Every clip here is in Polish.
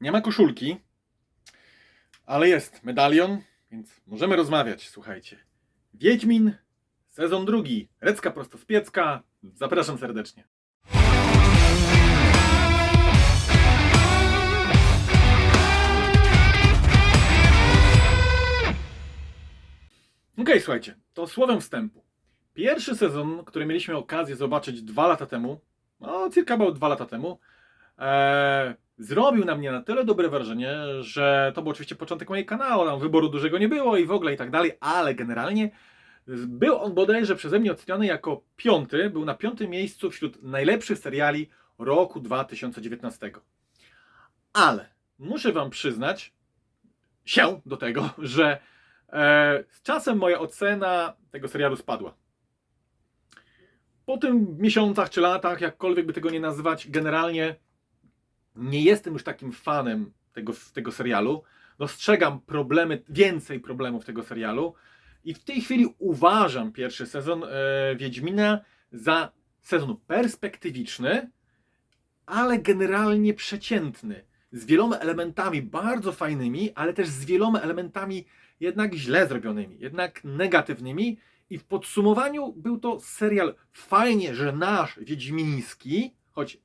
Nie ma koszulki, ale jest medalion, więc możemy rozmawiać, słuchajcie. Wiedźmin, sezon drugi, Recka prosto z piecka. Zapraszam serdecznie. Okej, słuchajcie, to słowem wstępu. Pierwszy sezon, który mieliśmy okazję zobaczyć dwa lata temu, no cirka about dwa lata temu, e, zrobił na mnie na tyle dobre wrażenie, że to był oczywiście początek mojego kanału, tam wyboru dużego nie było i w ogóle i tak dalej, ale generalnie był on bodajże przeze mnie oceniony jako piąty, był na piątym miejscu wśród najlepszych seriali roku 2019. Ale muszę wam przyznać się do tego, że e, z czasem moja ocena tego serialu spadła. Po tym miesiącach czy latach, jakkolwiek by tego nie nazywać, generalnie nie jestem już takim fanem tego, tego serialu. Dostrzegam problemy, więcej problemów tego serialu. I w tej chwili uważam pierwszy sezon e, Wiedźmina za sezon perspektywiczny, ale generalnie przeciętny. Z wieloma elementami bardzo fajnymi, ale też z wieloma elementami jednak źle zrobionymi, jednak negatywnymi. I w podsumowaniu był to serial fajnie, że nasz wiedźmiński, choć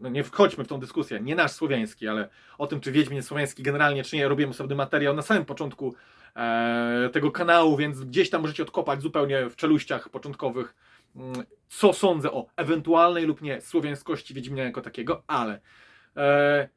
no nie wchodźmy w tą dyskusję, nie nasz słowiański, ale o tym, czy Wiedźmin jest słowiański generalnie, czy nie, robiłem osobny materiał na samym początku e, tego kanału, więc gdzieś tam możecie odkopać zupełnie w czeluściach początkowych, mm, co sądzę o ewentualnej lub nie słowiańskości Wiedźmina jako takiego, ale e,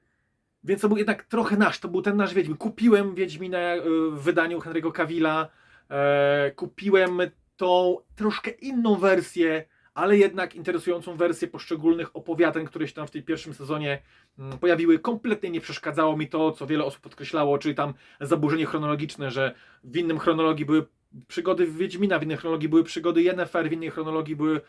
więc to był jednak trochę nasz, to był ten nasz Wiedźmin. Kupiłem Wiedźmina e, w wydaniu Henry'ego Cavilla, e, kupiłem tą troszkę inną wersję, ale jednak interesującą wersję poszczególnych opowiadań, które się tam w tej pierwszym sezonie mm, pojawiły. Kompletnie nie przeszkadzało mi to, co wiele osób podkreślało, czyli tam zaburzenie chronologiczne, że w innym chronologii były przygody Wiedźmina, w innej chronologii były przygody Yennefer, w innej chronologii były e,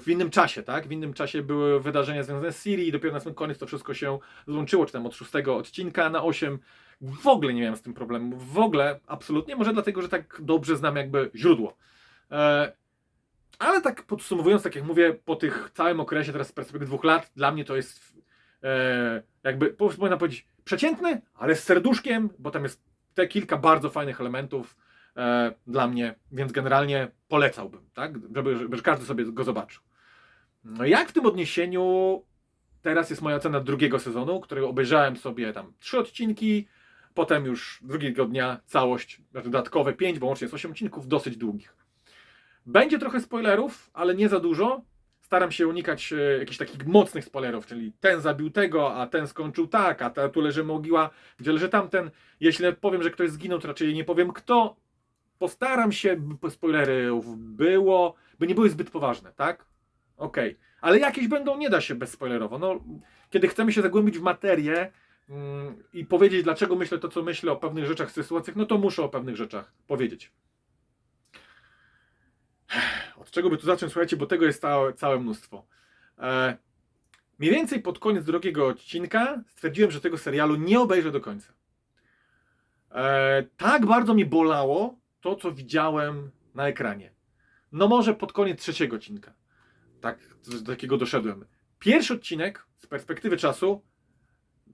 w innym czasie, tak? W innym czasie były wydarzenia związane z Siri i dopiero na sam koniec to wszystko się złączyło, czy tam od szóstego odcinka na osiem. W ogóle nie miałem z tym problemu. W ogóle, absolutnie. Może dlatego, że tak dobrze znam jakby źródło. Ale tak podsumowując, tak jak mówię, po tych całym okresie, teraz z perspektywy dwóch lat, dla mnie to jest e, jakby, można powiedzieć, przeciętny, ale z serduszkiem, bo tam jest te kilka bardzo fajnych elementów e, dla mnie, więc generalnie polecałbym, tak, żeby, żeby każdy sobie go zobaczył. No jak w tym odniesieniu teraz jest moja ocena drugiego sezonu, którego obejrzałem sobie tam trzy odcinki, potem już drugiego dnia całość, znaczy dodatkowe pięć, bo łącznie jest osiem odcinków, dosyć długich. Będzie trochę spoilerów, ale nie za dużo. Staram się unikać e, jakichś takich mocnych spoilerów, czyli ten zabił tego, a ten skończył tak, a ta, tu leży mogiła, gdzie leży tamten. Jeśli powiem, że ktoś zginął, to raczej nie powiem kto. Postaram się, by spoilerów było, by nie były zbyt poważne, tak? Okej. Ale jakieś będą, nie da się bezspoilerowo. No, kiedy chcemy się zagłębić w materię mm, i powiedzieć, dlaczego myślę to, co myślę o pewnych rzeczach, sytuacjach, no to muszę o pewnych rzeczach powiedzieć. Od czego by tu zacząć, słuchajcie, bo tego jest całe, całe mnóstwo. E, mniej więcej pod koniec drugiego odcinka stwierdziłem, że tego serialu nie obejrzę do końca. E, tak bardzo mi bolało to, co widziałem na ekranie. No może pod koniec trzeciego odcinka. Tak, do takiego doszedłem. Pierwszy odcinek z perspektywy czasu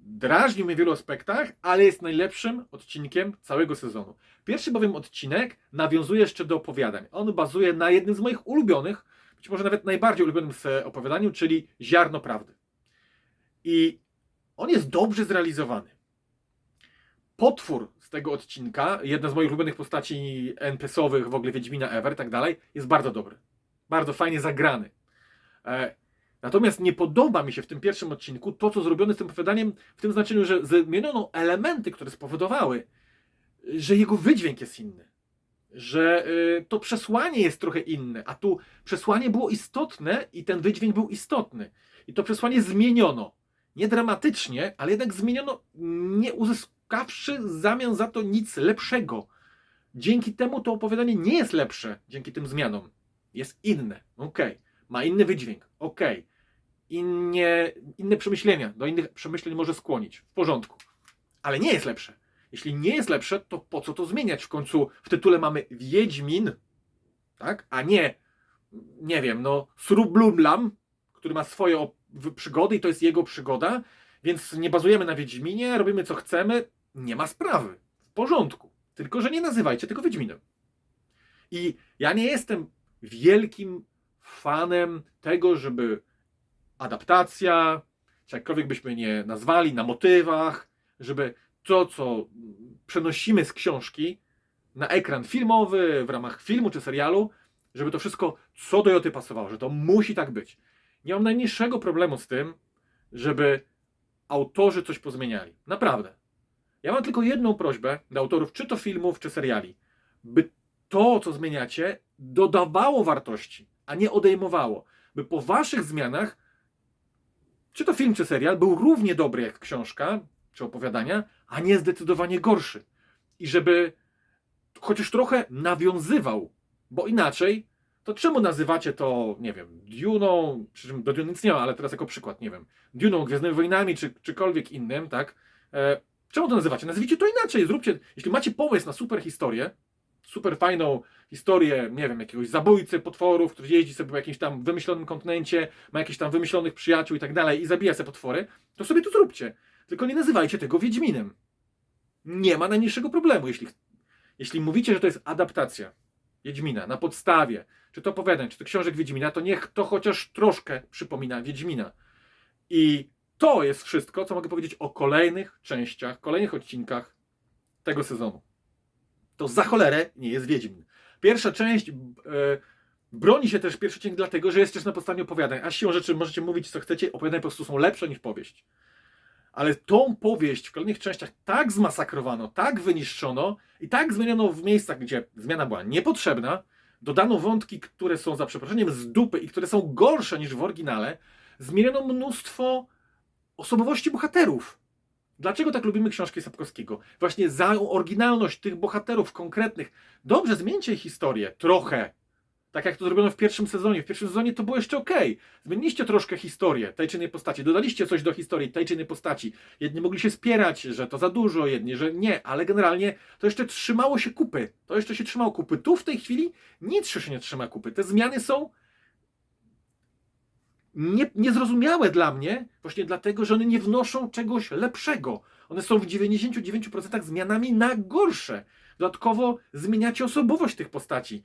drażnił mnie w wielu aspektach, ale jest najlepszym odcinkiem całego sezonu. Pierwszy bowiem odcinek nawiązuje jeszcze do opowiadań. On bazuje na jednym z moich ulubionych, być może nawet najbardziej ulubionym opowiadaniu, czyli Ziarno Prawdy. I on jest dobrze zrealizowany. Potwór z tego odcinka, jedna z moich ulubionych postaci NPS-owych, w ogóle Wiedźmina Ever i tak dalej, jest bardzo dobry. Bardzo fajnie zagrany. Natomiast nie podoba mi się w tym pierwszym odcinku to, co zrobione z tym opowiadaniem, w tym znaczeniu, że zmieniono elementy, które spowodowały, że jego wydźwięk jest inny. Że y, to przesłanie jest trochę inne, a tu przesłanie było istotne i ten wydźwięk był istotny. I to przesłanie zmieniono. Nie dramatycznie, ale jednak zmieniono, nie uzyskawszy w zamian za to nic lepszego. Dzięki temu to opowiadanie nie jest lepsze, dzięki tym zmianom. Jest inne. Okej. Ma inny wydźwięk. Okej. Innie, inne przemyślenia. Do innych przemyśleń może skłonić. W porządku. Ale nie jest lepsze. Jeśli nie jest lepsze, to po co to zmieniać? W końcu w tytule mamy Wiedźmin, tak? A nie, nie wiem, no, Srublumlam, który ma swoje przygody i to jest jego przygoda. więc nie bazujemy na Wiedźminie, robimy co chcemy, nie ma sprawy, w porządku. Tylko, że nie nazywajcie tego Wiedźminem. I ja nie jestem wielkim fanem tego, żeby adaptacja, czy jakkolwiek byśmy nie nazwali, na motywach, żeby to, co przenosimy z książki na ekran filmowy, w ramach filmu czy serialu, żeby to wszystko co do joty pasowało, że to musi tak być. Nie mam najmniejszego problemu z tym, żeby autorzy coś pozmieniali. Naprawdę. Ja mam tylko jedną prośbę do autorów, czy to filmów, czy seriali, by to, co zmieniacie, dodawało wartości, a nie odejmowało. By po waszych zmianach, czy to film, czy serial, był równie dobry jak książka, czy opowiadania, a nie zdecydowanie gorszy. I żeby chociaż trochę nawiązywał, bo inaczej, to czemu nazywacie to, nie wiem, Duną, przy czym do Dune nic nie ma, ale teraz jako przykład, nie wiem, Duną, Gwiezdnymi Wojnami, czy czykolwiek innym, tak? E, czemu to nazywacie? Nazwijcie to inaczej, zróbcie, jeśli macie pomysł na super historię, super fajną historię, nie wiem, jakiegoś zabójcy, potworów, który jeździ sobie po jakimś tam wymyślonym kontynencie, ma jakichś tam wymyślonych przyjaciół i tak dalej i zabija sobie potwory, to sobie to zróbcie. Tylko nie nazywajcie tego Wiedźminem. Nie ma najmniejszego problemu, jeśli, jeśli mówicie, że to jest adaptacja Wiedźmina na podstawie, czy to opowiadań, czy to książek Wiedźmina, to niech to chociaż troszkę przypomina Wiedźmina. I to jest wszystko, co mogę powiedzieć o kolejnych częściach, kolejnych odcinkach tego sezonu. To za cholerę nie jest Wiedźmin. Pierwsza część e, broni się też pierwszy odcinek dlatego, że jest też na podstawie opowiadań, a siłą rzeczy możecie mówić co chcecie, opowiadania po prostu są lepsze niż powieść. Ale tą powieść w kolejnych częściach tak zmasakrowano, tak wyniszczono i tak zmieniono w miejscach, gdzie zmiana była niepotrzebna, dodano wątki, które są za przeproszeniem z dupy i które są gorsze niż w oryginale, zmieniono mnóstwo osobowości bohaterów. Dlaczego tak lubimy książki Sapkowskiego? Właśnie za oryginalność tych bohaterów konkretnych. Dobrze, zmieńcie historię trochę. Tak jak to zrobiono w pierwszym sezonie. W pierwszym sezonie to było jeszcze ok. Zmieniliście troszkę historię tej czy innej postaci. Dodaliście coś do historii tej czy innej postaci. Jedni mogli się spierać, że to za dużo, jedni, że nie, ale generalnie to jeszcze trzymało się kupy. To jeszcze się trzymało kupy. Tu w tej chwili nic się nie trzyma kupy. Te zmiany są nie, niezrozumiałe dla mnie, właśnie dlatego, że one nie wnoszą czegoś lepszego. One są w 99% zmianami na gorsze. Dodatkowo zmieniacie osobowość tych postaci.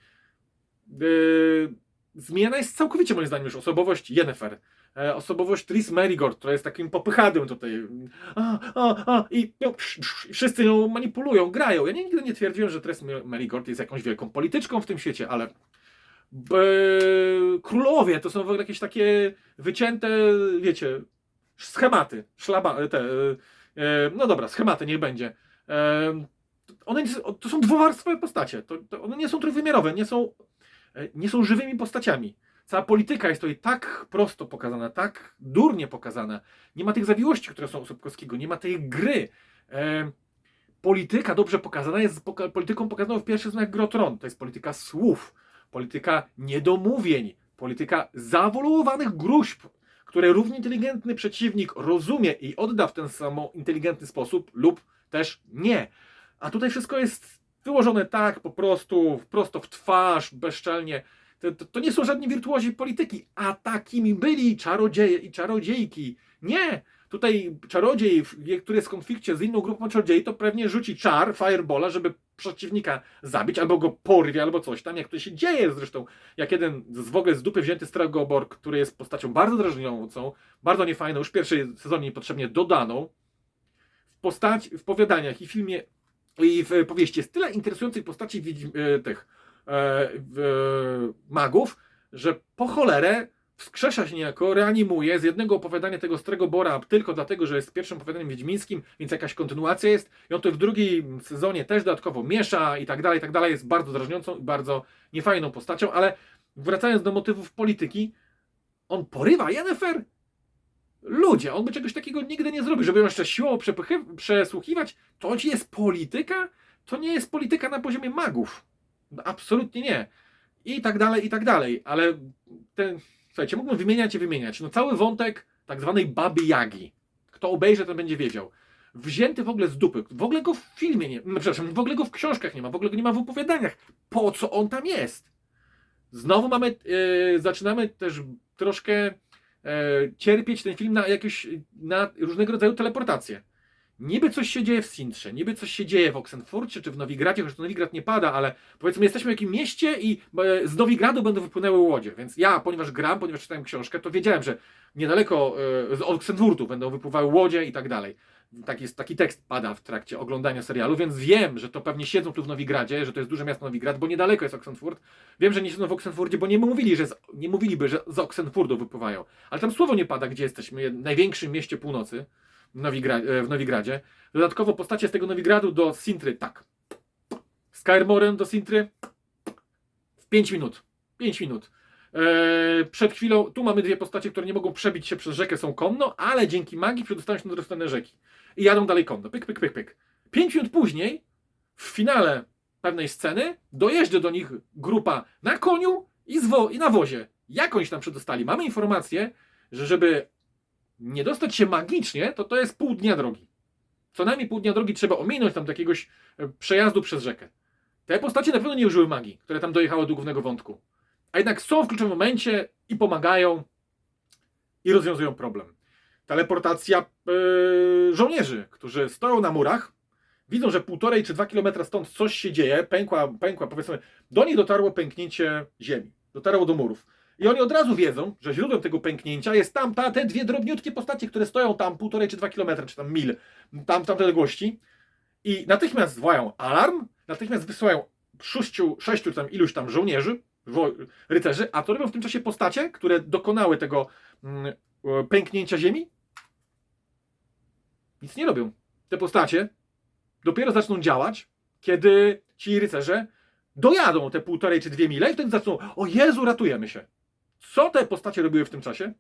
Yy, zmiana jest całkowicie moim zdaniem już osobowość Yennefer. E, osobowość Tris Merigold, która jest takim popychadłem tutaj. A, a, a, I no, psz, psz, i wszyscy ją manipulują, grają. Ja nigdy nie twierdziłem, że Tris Merigold jest jakąś wielką polityczką w tym świecie, ale królowie to są w ogóle jakieś takie wycięte, wiecie, schematy, szlaba, te, e, e, no dobra, schematy niech będzie. E, one to są dwuwarstwowe postacie. To, to one nie są trójwymiarowe, nie są, e, nie są żywymi postaciami. Cała polityka jest tutaj tak prosto pokazana, tak durnie pokazana. Nie ma tych zawiłości, które są u Sobkowskiego, nie ma tej gry. E, polityka dobrze pokazana jest poka- polityką pokazaną w pierwszych znakach Grotron. To jest polityka słów, polityka niedomówień, polityka zawoluowanych gruźb, które równie inteligentny przeciwnik rozumie i odda w ten sam inteligentny sposób lub też nie. A tutaj wszystko jest wyłożone tak, po prostu, prosto w twarz, bezczelnie. To, to, to nie są żadni wirtuozi polityki, a takimi byli czarodzieje i czarodziejki. Nie! Tutaj czarodziej, który jest w konflikcie z inną grupą czarodziei, to pewnie rzuci czar, firebola, żeby przeciwnika zabić, albo go porwie, albo coś tam, jak to się dzieje zresztą. Jak jeden z w ogóle z dupy wzięty Stragobor, który jest postacią bardzo drażniącą, bardzo niefajną, już w pierwszej sezonie niepotrzebnie dodaną, w postaci, w powiadaniach i filmie i w powieści jest tyle interesujących postaci e, tych e, w, magów, że po cholerę wskrzesza się niejako, reanimuje z jednego opowiadania tego Strego Bora tylko dlatego, że jest pierwszym opowiadaniem wiedźmińskim, więc jakaś kontynuacja jest i on to w drugim sezonie też dodatkowo miesza i tak dalej, i tak dalej, jest bardzo drażniącą i bardzo niefajną postacią, ale wracając do motywów polityki, on porywa Yennefer Ludzie, on by czegoś takiego nigdy nie zrobił, żeby ją jeszcze siłą przesłuchiwać. To jest polityka? To nie jest polityka na poziomie magów. No, Absolutnie nie. I tak dalej, i tak dalej. Ale ten, słuchajcie, mógłbym wymieniać i wymieniać. No cały wątek tak zwanej baby Jagi. Kto obejrzy, ten będzie wiedział. Wzięty w ogóle z dupy. W ogóle go w filmie nie no, przepraszam, w ogóle go w książkach nie ma, w ogóle go nie ma w opowiadaniach. Po co on tam jest? Znowu mamy, yy, zaczynamy też troszkę cierpieć ten film na jakieś, na różnego rodzaju teleportacje. Niby coś się dzieje w Sintrze, niby coś się dzieje w Oxenfurcie czy w Nowigradzie, chociaż to Nowigrad nie pada, ale powiedzmy jesteśmy w jakimś mieście i e, z Nowigradu będą wypłynęły łodzie, więc ja, ponieważ gram, ponieważ czytałem książkę, to wiedziałem, że niedaleko e, z Oxenfurtu będą wypływały łodzie i tak dalej. Taki, taki tekst pada w trakcie oglądania serialu, więc wiem, że to pewnie siedzą tu w Nowigradzie, że to jest duże miasto Nowigrad, bo niedaleko jest Oxenfurt. Wiem, że nie siedzą w Oxenfurcie, bo nie mówili, że z, nie mówiliby, że z Oxenfurtu wypływają. Ale tam słowo nie pada, gdzie jesteśmy, w największym mieście północy Nowigra e, w Nowigradzie. Dodatkowo postacie z tego Nowigradu do Sintry, tak. Z do Sintry w 5 minut. 5 minut. Eee, przed chwilą, tu mamy dwie postacie, które nie mogą przebić się przez rzekę, są konno, ale dzięki magii przedostają się na drugą stronę rzeki. I jadą dalej konno. Pyk, pyk, pyk, pyk. 5 minut później, w finale pewnej sceny, dojeżdża do nich grupa na koniu i, i na wozie. Jak oni się tam przedostali? Mamy informację, że żeby nie dostać się magicznie, to to jest pół dnia drogi. Co najmniej pół dnia drogi trzeba ominąć tam jakiegoś e, przejazdu przez rzekę. Te postacie na pewno nie użyły magii, które tam dojechały do głównego wątku. A jednak są w kluczowym momencie i pomagają i rozwiązują problem. Teleportacja yy, żołnierzy, którzy stoją na murach, widzą, że półtorej czy dwa kilometra stąd coś się dzieje, pękła, pękła, powiedzmy, do nich dotarło pęknięcie ziemi, dotarło do murów. I oni od razu wiedzą, że źródłem tego pęknięcia jest tam ta, te dwie drobniutkie postacie, które stoją tam półtorej czy dwa kilometry, czy tam mil, tam w tamtej odległości. I natychmiast zwołają alarm, natychmiast wysyłają sześciu, sześciu tam iluś tam żołnierzy, rycerzy, a to robią w tym czasie postacie, które dokonały tego mm, e, pęknięcia ziemi. Nic nie robią. Te postacie dopiero zaczną działać, kiedy ci rycerze dojadą te półtorej czy dwie mile i wtedy zaczną, o Jezu, ratujemy się. Co te postacie robiły w tym czasie?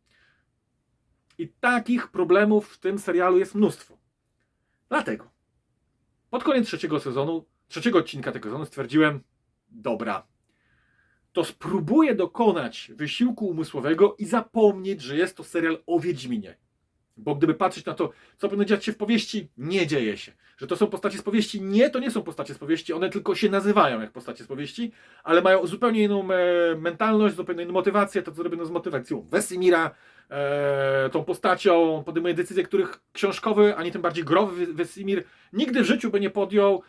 I takich problemów w tym serialu jest mnóstwo. Dlatego pod koniec trzeciego sezonu, trzeciego odcinka tego sezonu stwierdziłem, dobra, to spróbuję dokonać wysiłku umysłowego i zapomnieć, że jest to serial o Wiedźminie. Bo gdyby patrzeć na to, co powinno dziać się w powieści, nie dzieje się. Że to są postacie z powieści, nie, to nie są postacie z powieści, one tylko się nazywają jak postacie z powieści, ale mają zupełnie inną e, mentalność, zupełnie inną motywację, to co robią z motywacją Wesimira, e, tą postacią, podejmuje decyzje, których książkowy, ani tym bardziej growy Wesimir nigdy w życiu by nie podjął,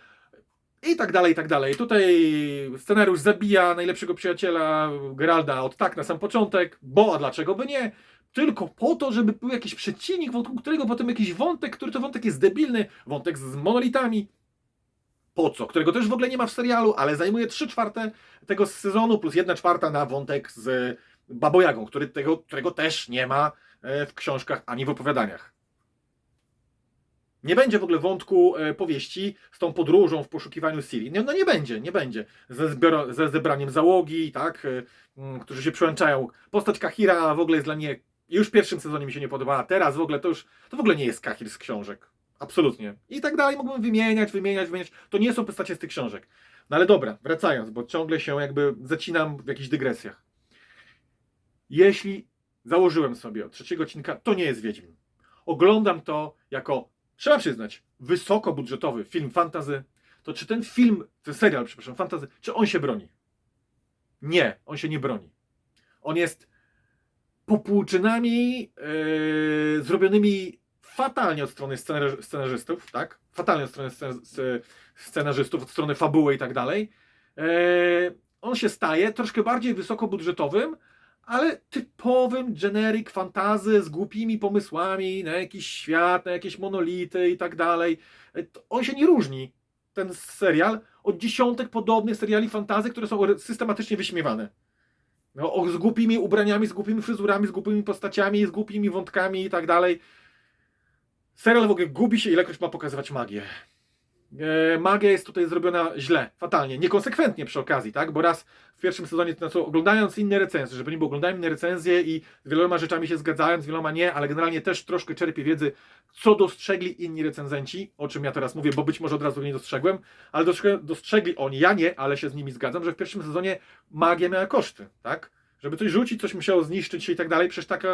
i tak dalej, i tak dalej. Tutaj scenariusz zabija najlepszego przyjaciela Geralda od tak na sam początek, bo a dlaczego by nie? Tylko po to, żeby był jakiś przeciwnik, wokół którego potem jakiś wątek, który to wątek jest debilny, wątek z monolitami. Po co? Którego też w ogóle nie ma w serialu, ale zajmuje 3 czwarte tego sezonu, plus 1 czwarta na wątek z Babojagą, który tego, którego też nie ma e, w książkach ani w opowiadaniach. Nie będzie w ogóle wątku e, powieści z tą podróżą w poszukiwaniu Siri. No nie będzie, nie będzie. Ze, ze zebraniem załogi, tak, e, którzy się przyłączają. Postać Kahira w ogóle jest dla mnie, już w pierwszym sezonie mi się nie podobała, teraz w ogóle to już, to w ogóle nie jest Kahir z książek. Absolutnie. I tak dalej mógłbym wymieniać, wymieniać, wymieniać. To nie są postacie z tych książek. No ale dobra, wracając, bo ciągle się jakby zacinam w jakichś dygresjach. Jeśli założyłem sobie od trzeciego odcinka, to nie jest Wiedźmin. Oglądam to jako trzeba przyznać, wysokobudżetowy film fantazy, to czy ten film, ten serial, przepraszam, fantazy, czy on się broni? Nie, on się nie broni. On jest popłuczynami yy, zrobionymi fatalnie od strony scenarzy- scenarzystów, tak? Fatalnie od strony scen- sce- scenarzystów, od strony fabuły i tak dalej. Yy, on się staje troszkę bardziej wysokobudżetowym, ale typowym generic fantazy z głupimi pomysłami na jakiś świat, na jakieś monolity i tak dalej. To On się nie różni, ten serial, od dziesiątek podobnych seriali fantazy, które są systematycznie wyśmiewane. No, o, z głupimi ubraniami, z głupimi fryzurami, z głupimi postaciami, z głupimi wątkami i tak dalej. Serial w ogóle gubi się, ilekroć ma pokazywać magię. E, magia jest tutaj zrobiona źle, fatalnie, niekonsekwentnie przy okazji, tak? Bo raz w pierwszym sezonie, to co, oglądając inne recenzje, żeby nie było, oglądałem inne recenzje i z wieloma rzeczami się zgadzałem, z wieloma nie, ale generalnie też troszkę czerpię wiedzy, co dostrzegli inni recenzenci, o czym ja teraz mówię, bo być może od razu nie dostrzegłem, ale dostrzegli, oni, ja nie, ale się z nimi zgadzam, że w pierwszym sezonie magia miała koszty, tak? Żeby coś rzucić, coś musiało zniszczyć się i tak dalej, przecież taka,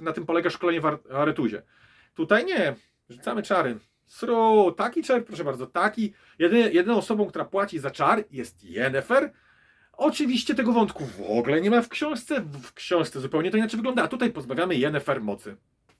na tym polega szkolenie w Ar- Aretuzie. Tutaj nie, rzucamy czary. Sru, taki czar, proszę bardzo, taki. Jedyny, jedyną osobą, która płaci za czar jest Yennefer, Oczywiście tego wątku w ogóle nie ma w książce. W książce zupełnie to inaczej wygląda, a tutaj pozbawiamy Yennefer mocy.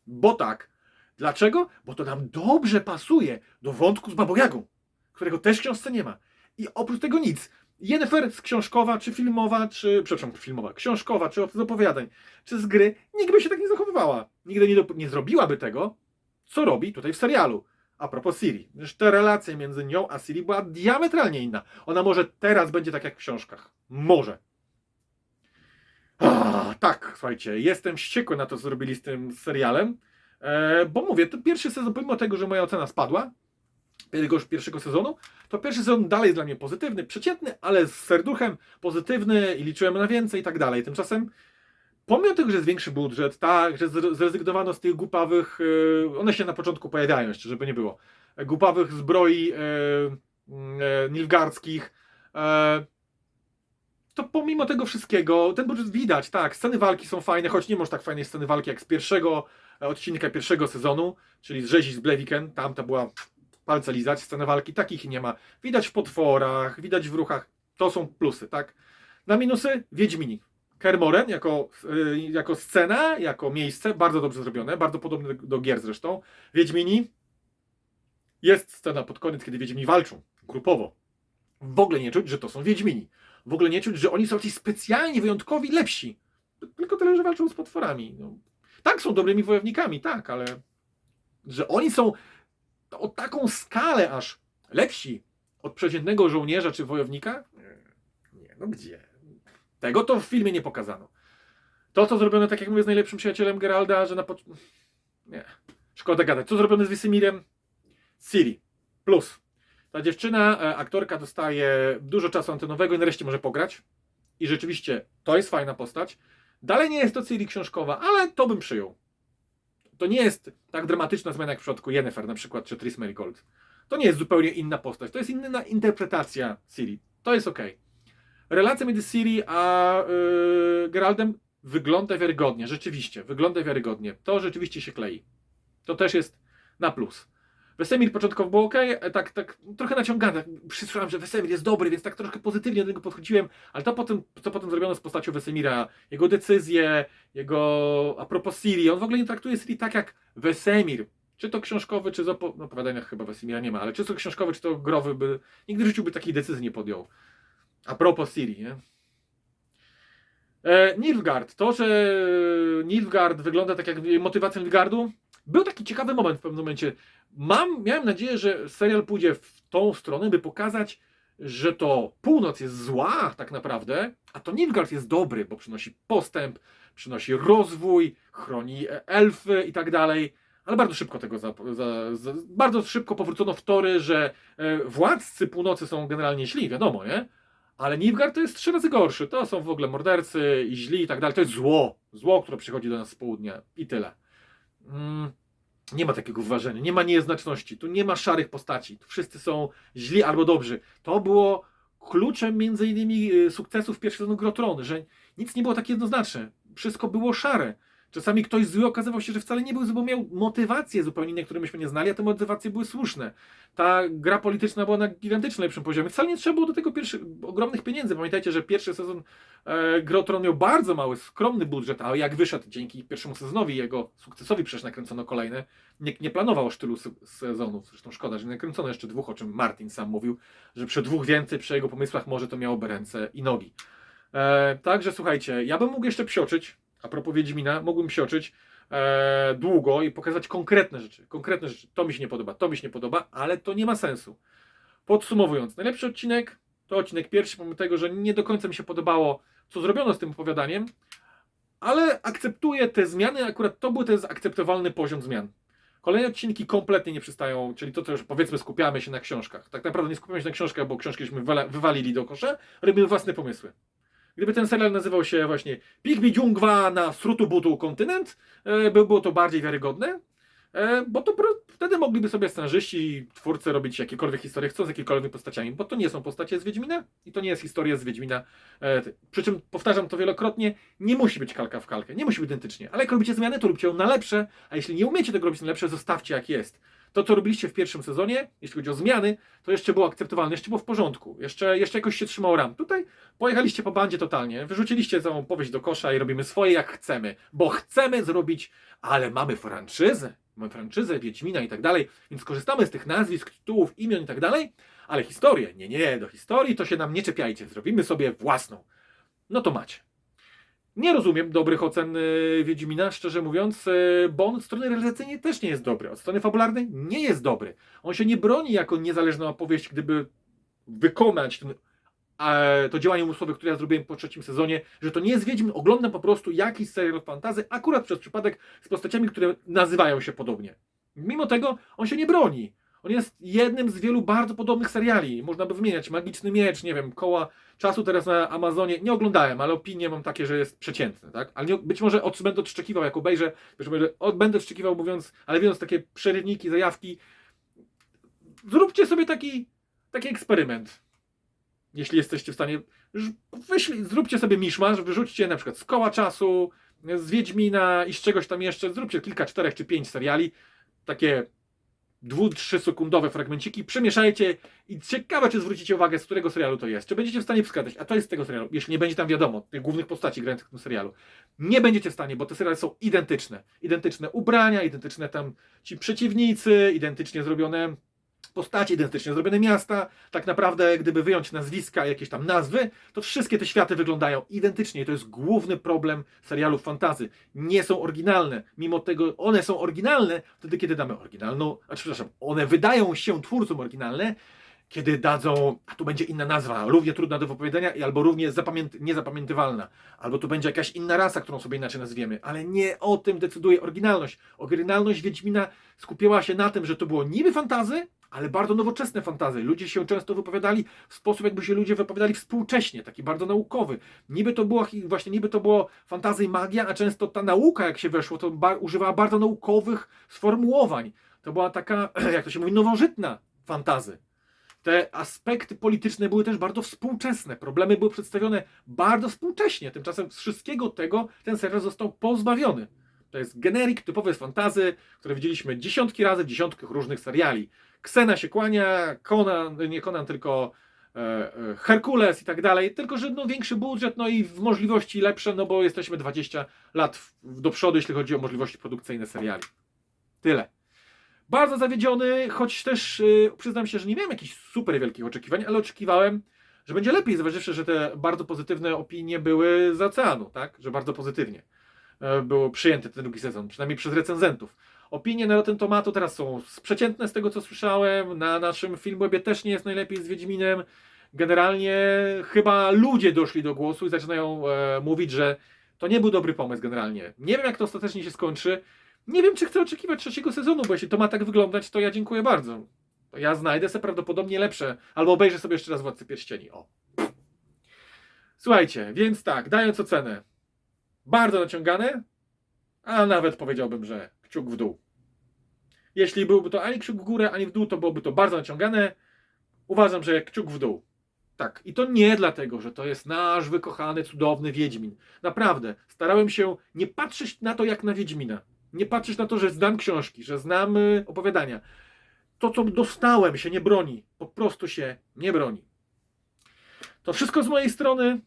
Bo tak. Dlaczego? Bo to nam dobrze pasuje do wątku z Babą Jagą, którego też w książce nie ma. I oprócz tego nic. Yennefer z książkowa, czy filmowa, czy, przepraszam, filmowa, książkowa, czy z opowiadań, czy z gry, nigdy by się tak nie zachowywała. Nigdy nie, do, nie zrobiła tego, co robi tutaj w serialu. A propos Siri, że relacja między nią a Siri była diametralnie inna. Ona może teraz będzie tak jak w książkach. Może. Ah, tak, słuchajcie, jestem wściekły na to, co zrobili z tym serialem, e, bo mówię, to pierwszy sezon, pomimo tego, że moja ocena spadła, tego pierwszego sezonu, to pierwszy sezon dalej jest dla mnie pozytywny, przeciętny, ale z serduchem pozytywny i liczyłem na więcej i tak dalej. Tymczasem, pomimo tego, że jest większy budżet, tak, że zre- zrezygnowano z tych głupawych, e, one się na początku pojawiają jeszcze, żeby nie było, e, głupawych zbroi e, nilfgaardzkich, e, to pomimo tego wszystkiego, ten budżet widać, tak, sceny walki są fajne, choć nie masz tak fajnej sceny walki jak z pierwszego odcinka pierwszego sezonu, czyli z rzezi z Bleviken, tam to była palce lizać, sceny walki, takich nie ma. Widać w potworach, widać w ruchach, to są plusy, tak. Na minusy Wiedźmini. Kermoren jako, y, jako scena, jako miejsce, bardzo dobrze zrobione, bardzo podobne do, gier zresztą. Wiedźmini jest scena pod koniec, kiedy Wiedźmini walczą grupowo. W ogóle nie czuć, że to są Wiedźmini. W ogóle nie czuć, że oni są jacyś specjalnie wyjątkowi lepsi. Tylko tyle, że walczą z potworami. No. Tak, są dobrymi wojownikami, tak, ale że oni są o taką skalę aż lepsi od przeciętnego żołnierza czy wojownika? Nie, no gdzie? Tego to w filmie nie pokazano. To, co zrobione, tak jak mówię, z najlepszym przyjacielem Geralda, że na poc... Nie. Szkoda gadać. Co zrobione z Wesemirem? Siri. Plus. Ta dziewczyna, e, aktorka dostaje dużo czasu antenowego i nareszcie może pograć. I rzeczywiście to jest fajna postać. Dalej nie jest to Ciri książkowa, ale to bym przyjął. To nie jest tak dramatyczna zmiana jak w przypadku Yennefer na przykład, czy Tris Merigold. To nie jest zupełnie inna postać. To jest inna interpretacja Ciri. To jest ok. Relacja między Ciri a yy, Geraldem wygląda wiarygodnie. Rzeczywiście, wygląda wiarygodnie. To rzeczywiście się klei. To też jest na plus. Wesemir początkowo był ok, tak, tak trochę naciągany. Przysłyszałem, że Wesemir jest dobry, więc tak troszkę pozytywnie do niego podchodziłem, ale to potem, co potem zrobiono z postacią Wesemira, jego decyzje, jego a propos Siri, on w ogóle nie traktuje Siri tak jak Wesemir. Czy to książkowy, czy z opo- no, opowiadaniach chyba Wesemira nie ma, ale czy to książkowy, czy to growy, by nigdy w życiu by takiej decyzji nie podjął. A propos Siri, nie? E, Nilfgaard. To, że Nilfgaard wygląda tak jak motywacja Nilfgaardu, był taki ciekawy moment w pewnym momencie. Mam, miałem nadzieję, że serial pójdzie w tą stronę, by pokazać, że to północ jest zła tak naprawdę, a to Nilfgaard jest dobry, bo przynosi postęp, przynosi rozwój, chroni e, elfy i tak dalej. Ale bardzo szybko tego za, za, za, bardzo szybko powrócono w tory, że e, władcy północy są generalnie źli, wiadomo, nie? Ale Nilfgaard to jest trzy razy gorszy. To są w ogóle mordercy i źli i tak dalej. To jest zło. Zło, które przychodzi do nas z południa i tyle. Mm, nie ma takiego ważenia, nie ma nieznaczności, tu nie ma szarych postaci, tu wszyscy są źli albo dobrzy. To było kluczem między innymi y, sukcesów pierwszego sezonu Gro Tron, że nic nie było tak jednoznaczne, wszystko było szare. Czasami ktoś zły okazywał się, że wcale nie był zły, bo miał motywacje zupełnie inne, które myśmy nie znali, a te motywacje były słuszne. Ta gra polityczna była na gigantycznym lepszym poziomie. Wcale nie trzeba było do tego pierwszych, ogromnych pieniędzy. Pamiętajcie, że pierwszy sezon e, Grotron miał bardzo mały, skromny budżet, a jak wyszedł dzięki pierwszemu sezonowi, jego sukcesowi przecież nakręcono kolejne, nie, nie planował aż tylu se- sezonów. Zresztą szkoda, że nie nakręcono jeszcze dwóch, o czym Martin sam mówił, że przy dwóch więcej, przy jego pomysłach może to miałoby ręce i nogi. E, także słuchajcie, ja bym mógł jeszcze psioczyć, a propos Wiedźmina, mógłbym psioczyć e, długo i pokazać konkretne rzeczy. Konkretne rzeczy. To mi się nie podoba, to mi się nie podoba, ale to nie ma sensu. Podsumowując, najlepszy odcinek to odcinek pierwszy, pomimo tego, że nie do końca mi się podobało, co zrobiono z tym opowiadaniem, ale akceptuję te zmiany, akurat to był ten akceptowalny poziom zmian. Kolejne odcinki kompletnie nie przystają, czyli to, co już powiedzmy skupiamy się na książkach. Tak naprawdę nie skupiamy się na książkach, bo książkiśmy wywala- wywalili do kosza, robimy własne pomysły. Gdyby ten serial nazywał się właśnie Pigmi Dżungwa na Srutubutu kontynent, e, by było to bardziej wiarygodne, e, bo to wtedy mogliby sobie scenarzyści twórcy robić jakiekolwiek historie chcą z jakimikolwiek postaciami, bo to nie są postacie z Wiedźmina i to nie jest historia z Wiedźmina. E, przy czym, powtarzam to wielokrotnie, nie musi być kalka w kalkę, nie musi być identycznie, ale jak robicie zmiany, to róbcie ją na lepsze, a jeśli nie umiecie tego robić na lepsze, zostawcie jak jest. To, co robiliście w pierwszym sezonie, jeśli chodzi o zmiany, to jeszcze było akceptowalne, jeszcze było w porządku, jeszcze, jeszcze jakoś się trzymało ram. Tutaj pojechaliście po bandzie totalnie, wyrzuciliście całą powieść do kosza i robimy swoje jak chcemy, bo chcemy zrobić, ale mamy franczyzę, mamy franczyzę Wiedźmina i tak dalej, więc korzystamy z tych nazwisk, tytułów, imion i tak dalej, ale historię, nie, nie, do historii to się nam nie czepiajcie, zrobimy sobie własną. No to macie. Nie rozumiem dobrych ocen y, Wiedźmina, szczerze mówiąc, y, bo on od strony realizacyjnej też nie jest dobry. Od strony fabularnej nie jest dobry. On się nie broni jako niezależna opowieść, gdyby wykonać ten, to działanie umysłowe, które ja zrobiłem po trzecim sezonie, że to nie jest Wiedźmin, oglądam po prostu jakiś serial fantazy, akurat przez przypadek z postaciami, które nazywają się podobnie. Mimo tego on się nie broni. On jest jednym z wielu bardzo podobnych seriali. Można by wymieniać Magiczny Miecz, nie wiem, Koła Czasu teraz na Amazonie. Nie oglądałem, ale opinie mam takie, że jest przeciętny, tak? Ale nie, być może od, będę odszczekiwał, jak obejrzę, od, będę odszczekiwał, mówiąc, ale widząc takie przerywniki, zajawki, zróbcie sobie taki, taki eksperyment. Jeśli jesteście w stanie, wyślij, zróbcie sobie miszmasz, wyrzućcie na przykład z Koła Czasu, z Wiedźmina i z czegoś tam jeszcze, zróbcie kilka, czterech czy pięć seriali, takie dwu, trzy sekundowe fragmenciki, przemieszajcie i ciekawe, czy zwrócicie uwagę, z którego serialu to jest. Czy będziecie w stanie wskazać, a to jest z tego serialu, jeśli nie będzie tam wiadomo, tych głównych postaci grających w tym serialu. Nie będziecie w stanie, bo te seriale są identyczne. Identyczne ubrania, identyczne tam ci przeciwnicy, identycznie zrobione postacie, identycznie zrobione miasta. Tak naprawdę, gdyby wyjąć nazwiska, jakieś tam nazwy, to wszystkie te światy wyglądają identycznie. I to jest główny problem serialów fantazy. Nie są oryginalne. Mimo tego one są oryginalne wtedy, kiedy damy oryginalną, a przepraszam, one wydają się twórcom oryginalne, kiedy dadzą, a tu będzie inna nazwa, równie trudna do wypowiedzenia albo równie zapamięt, niezapamiętywalna, albo tu będzie jakaś inna rasa, którą sobie inaczej nazwiemy, ale nie o tym decyduje oryginalność. Oryginalność Wiedźmina skupiała się na tym, że to było niby fantazy, ale bardzo nowoczesne fantazy. Ludzie się często wypowiadali w sposób, jakby się ludzie wypowiadali współcześnie, taki bardzo naukowy. Niby to była hi- właśnie niby to było fantazy i magia, a często ta nauka, jak się weszło, to używała bardzo naukowych sformułowań. To była taka, jak to się mówi, nowożytna fantazy. Te aspekty polityczne były też bardzo współczesne. Problemy były przedstawione bardzo współcześnie. Tymczasem z wszystkiego tego ten serial został pozbawiony. To jest generik typowy z fantazy, które widzieliśmy dziesiątki razy w dziesiątkach różnych seriali. Ksena się kłania, Conan, nie Conan, tylko e, e, Herkules i tak dalej, tylko że no, większy budżet, no i w możliwości lepsze, no bo jesteśmy 20 lat do przodu, jeśli chodzi o możliwości produkcyjne seriali. Tyle. Bardzo zawiedziony, choć też y, przyznam się, że nie miałem jakichś super wielkich oczekiwań, ale oczekiwałem, że będzie lepiej, zważywszy, że te bardzo pozytywne opinie były z oceanu, tak? Że bardzo pozytywnie e, był przyjęty ten drugi sezon, przynajmniej przez recenzentów. Opinie na Rotten Tomato teraz są przeciętne z tego, co słyszałem. Na naszym Filmwebie też nie jest najlepiej z Wiedźminem. Generalnie chyba ludzie doszli do głosu i zaczynają e, mówić, że to nie był dobry pomysł generalnie. Nie wiem, jak to ostatecznie się skończy. Nie wiem, czy chcę oczekiwać trzeciego sezonu, bo jeśli to ma tak wyglądać, to ja dziękuję bardzo. Ja znajdę sobie prawdopodobnie lepsze, albo obejrzę sobie jeszcze raz Władcy Pierścieni. O. Słuchajcie, więc tak, dając ocenę. Bardzo naciągane, a nawet powiedziałbym, że kciuk w dół. Jeśli byłby to ani kciuk w górę, ani w dół, to byłoby to bardzo naciągane. Uważam, że kciuk w dół. Tak, i to nie dlatego, że to jest nasz wykochany, cudowny Wiedźmin. Naprawdę, starałem się nie patrzeć na to jak na Wiedźmina. Nie patrzeć na to, że znam książki, że znam y, opowiadania. To, co dostałem, się nie broni. Po prostu się nie broni. To wszystko z mojej strony.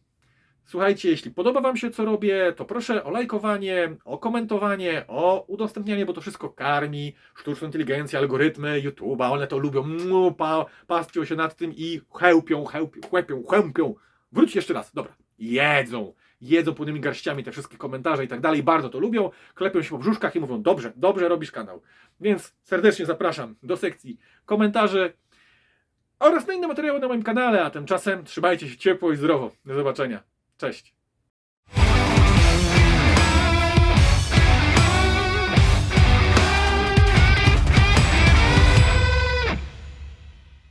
Słuchajcie, jeśli podoba Wam się, co robię, to proszę o lajkowanie, o komentowanie, o udostępnianie, bo to wszystko karmi sztuczną inteligencję, algorytmy YouTube'a, one to lubią, mu, pa, pastwią się nad tym i chełpią, chełpią, chłepią, chępią. Wróć jeszcze raz, dobra, jedzą, jedzą pełnymi garściami te wszystkie komentarze i tak dalej, bardzo to lubią, klepią się po brzuszkach i mówią, dobrze, dobrze robisz kanał. Więc serdecznie zapraszam do sekcji komentarzy oraz na inne materiały na moim kanale, a tymczasem trzymajcie się ciepło i zdrowo. Do zobaczenia. Cześć.